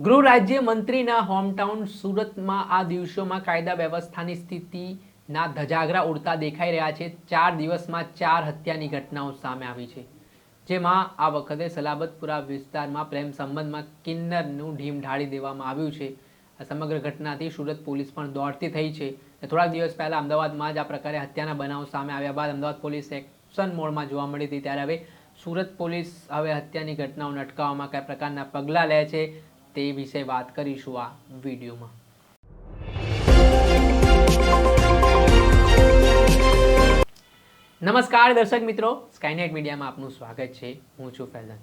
ગૃહ રાજ્ય મંત્રીના હોમટાઉન સુરતમાં આ દિવસોમાં કાયદા વ્યવસ્થાની સ્થિતિના ધજાગરા ઉડતા દેખાઈ રહ્યા છે. ચાર દિવસમાં ચાર હત્યાની ઘટનાઓ સામે આવી છે. જેમાં આ વખતે સલાબતપુરા વિસ્તારમાં પ્રેમ સંબંધમાં કિન્નરનું ઢીમ ઢાળી દેવામાં આવ્યું છે. આ સમગ્ર ઘટનાથી સુરત પોલીસ પણ દોડતી થઈ છે થોડાક દિવસ પહેલા અમદાવાદમાં જ આ પ્રકારે હત્યાના બનાવો સામે આવ્યા બાદ અમદાવાદ પોલીસ એક્શન મોડમાં જોવા મળી હતી. ત્યારે હવે સુરત પોલીસ હવે હત્યાની ઘટનાઓને અટકાવવામાં કયા પ્રકારના પગલાં લે છે તે વિશે વાત કરીશું આ વિડીયોમાં. નમસ્કાર દર્શક મિત્રો સ્કાયનેટ મીડિયામાં આપનું સ્વાગત છે. હું છું ફૈઝાન.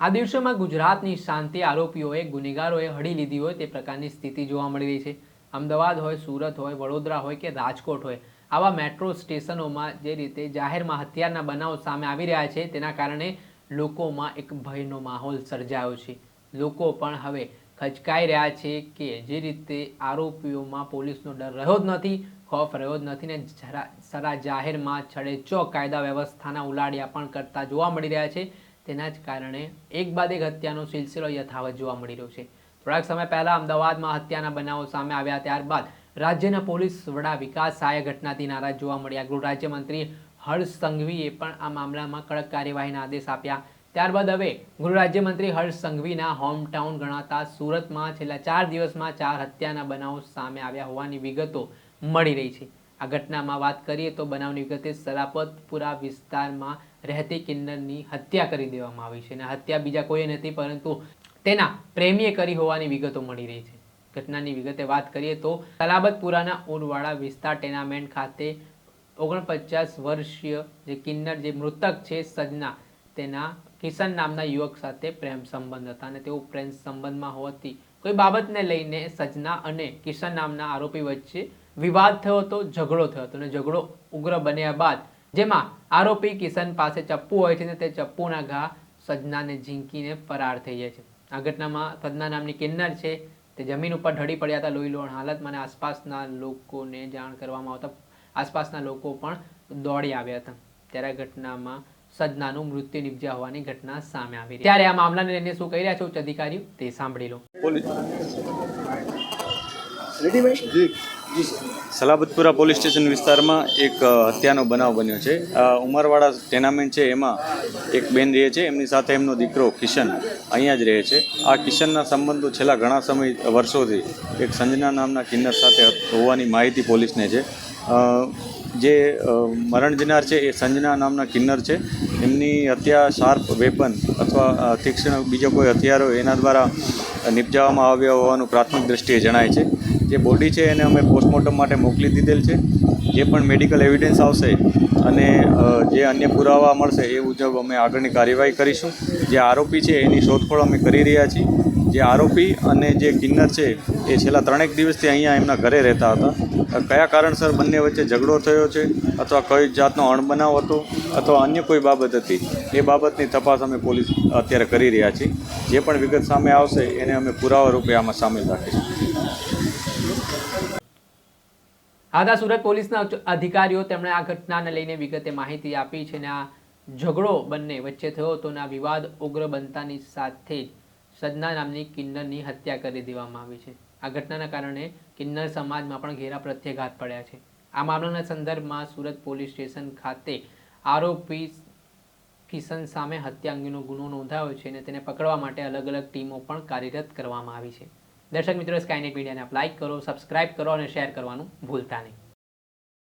આ દિવસોમાં ગુજરાતની શાંતિ આરોપીઓએ, ગુનેગારોએ હડી લીધી હોય તે પ્રકારની સ્થિતિ જોવા મળી રહી છે. અમદાવાદ હોય, સુરત હોય, વડોદરા હોય કે રાજકોટ હોય, આવા મેટ્રો સ્ટેશનોમાં જે રીતે જાહેરમાં હથિયારના બનાવ સામે આવી રહ્યા છે, તેના કારણે લોકોમાં એક ભયનો માહોલ સર્જાયો છે. લોકો પણ હવે ખચકાઈ રહ્યા છે કે જે રીતે આરોપીઓમાં પોલીસનો ડર રહ્યો જ નથી, ખોફ રહ્યો જ નથી ને સરા જાહેરમાં છડે ચો કાયદા વ્યવસ્થાના ઉલાડિયા પણ કરતા જોવા મળી રહ્યા છે. તેના જ કારણે એક બાદ એક હત્યાનો સિલસિલો યથાવત જોવા મળી રહ્યો છે. થોડાક સમય પહેલા અમદાવાદમાં હત્યાના બનાવો સામે આવ્યા ત્યારબાદ રાજ્યના પોલીસ વડા વિકાસ સહાય ઘટનાથી નારાજ જોવા મળ્યા. ગૃહ રાજ્યમંત્રી હર્ષ સંઘવીએ પણ આ મામલામાં કડક કાર્યવાહીના આદેશ આપ્યા. ત્યારબાદ હવે ગૃહ રાજ્યમંત્રી હર્ષ સંઘવીના હોમટાઉન ગણાતા સુરતમાં છેલ્લા ચાર દિવસમાં ચાર હત્યાના બનાવો સામે આવ્યા હોવાની વિગતો મળી રહી છે. આ ઘટનામાં વાત કરીએ તો બનાવની વિગતે સલાપતપુરા વિસ્તારમાં રહેતી કિન્નરની હત્યા કરી દેવામાં આવી છે અને હત્યા બીજા કોઈ નથી પરંતુ તેના પ્રેમીએ કરી હોવાની વિગતો મળી રહી છે. ઘટનાની વિગતે વાત કરીએ તો સલાબતપુરાના ઉરવાડા વિસ્તાર ટેનામેન્ટ ખાતે ઓગણપચાસ વર્ષીય જે કિન્નર જે મૃતક છે સજના, તેના કિશન નામના યુવક સાથે પ્રેમ સંબંધ હતા અને તેઓ પ્રેમ સંબંધમાં હોવાથી કોઈ બાબતને લઈને સજના અને કિશન નામના આરોપી વચ્ચે વિવાદ થયો હતો, ઝઘડો થયો હતો અને ઝઘડો ઉગ્ર બન્યા બાદ જેમાં આરોપી કિશન પાસે ચપ્પુ હોય છે અને તે ચપ્પુના ઘા સજનાને ઝીંકીને ફરાર થઈ જાય છે. આ ઘટનામાં સજના નામની કિન્નર છે, તે જમીન ઉપર ઢળી પડ્યા હતા લોહી લોહણ હાલતમાં અને આસપાસના લોકોને જાણ કરવામાં આવતા આસપાસના લોકો પણ દોડી આવ્યા હતા. ત્યારે આ ઘટનામાં સજનાનું મૃત્યુ નિપજ્યા હોવાની ઘટના સામે આવી રહી. ત્યારે આ મામલાને લઈને શું કહી રહ્યા છે ઉચ્ચ અધિકારીઓ? તે સાંભળી લો. સલાબતપુરા પોલીસ સ્ટેશન વિસ્તારમાં એક હત્યાનો બનાવ બન્યો છે. ઉમરવાડા ટેનામેન્ટ છે એમાં એક બેન રહે છે. એમની સાથે એમનો દીકરો કિશન અહીંયા જ રહે છે. આ કિશનના સંબંધો છેલ્લા ઘણા સમય વર્ષોથી એક સંજના નામના કિન્નર સાથે હોવાની માહિતી પોલીસને છે. જે અ, મરણ જનાર છે એ સંજના નામના કિન્નર છે. એમની હત્યા શાર્પ વેપન અથવા તીક્ષ્ણ બીજો કોઈ હથિયારો એના દ્વારા નિપજાવવામાં આવ્યા હોવાનું પ્રાથમિક દ્રષ્ટિએ જણાય છે. જે બોડી છે એને અમે પોસ્ટમોર્ટમ માટે મોકલી દીધેલ છે. જે પણ મેડિકલ એવિડન્સ આવશે અને જે અન્ય પુરાવા મળશે એ મુજબ અમે આગળની કાર્યવાહી કરીશું. જે આરોપી છે એની શોધખોળ અમે કરી રહ્યા છીએ. જે આરોપી અને જે કિન્નર છે, એ છેલ્લા ત્રણેક દિવસથી અહીંયા એમના ઘરે રહેતા હતા. કયા કારણસર બંને વચ્ચે ઝઘડો થયો છે, અથવા કઈ જાતનો અણબનાવ હતો, અથવા અન્ય કોઈ બાબત હતી, એ બાબતની તપાસ અમે પોલીસ અત્યારે કરી રહ્યા છીએ. જે પણ વિગત સામે આવશે, એને અમે પુરાવા રૂપે આમાં સામેલ રાખીશું. આ હતા સુરત પોલીસના અધિકારીઓ તેમણે આ ઘટનાને લઈને વિગતે માહિતી આપી છે અને આ ઝઘડો બંને વચ્ચે થયો હતો અને આ વિવાદ ઉગ્ર બનતાની સાથે જ સદના નામની કિન્નરની હત્યા કરી દેવામાં આવી છે. આ ઘટનાના કારણે કિન્નર સમાજમાં પણ ઘેરા પ્રત્યાઘાત પડ્યા છે. આ મામલાના સંદર્ભમાં સુરત પોલીસ સ્ટેશન ખાતે આરોપી કિશન સામે હત્યા અંગેનો ગુનો નોંધાયો છે અને તેને પકડવા માટે અલગ અલગ ટીમો પણ કાર્યરત કરવામાં આવી છે. દર્શક મિત્રો સ્કાયનેટ મીડિયાને આપ લાઇક કરો સબસ્ક્રાઇબ કરો અને શેર કરવાનું ભૂલતા નહીં.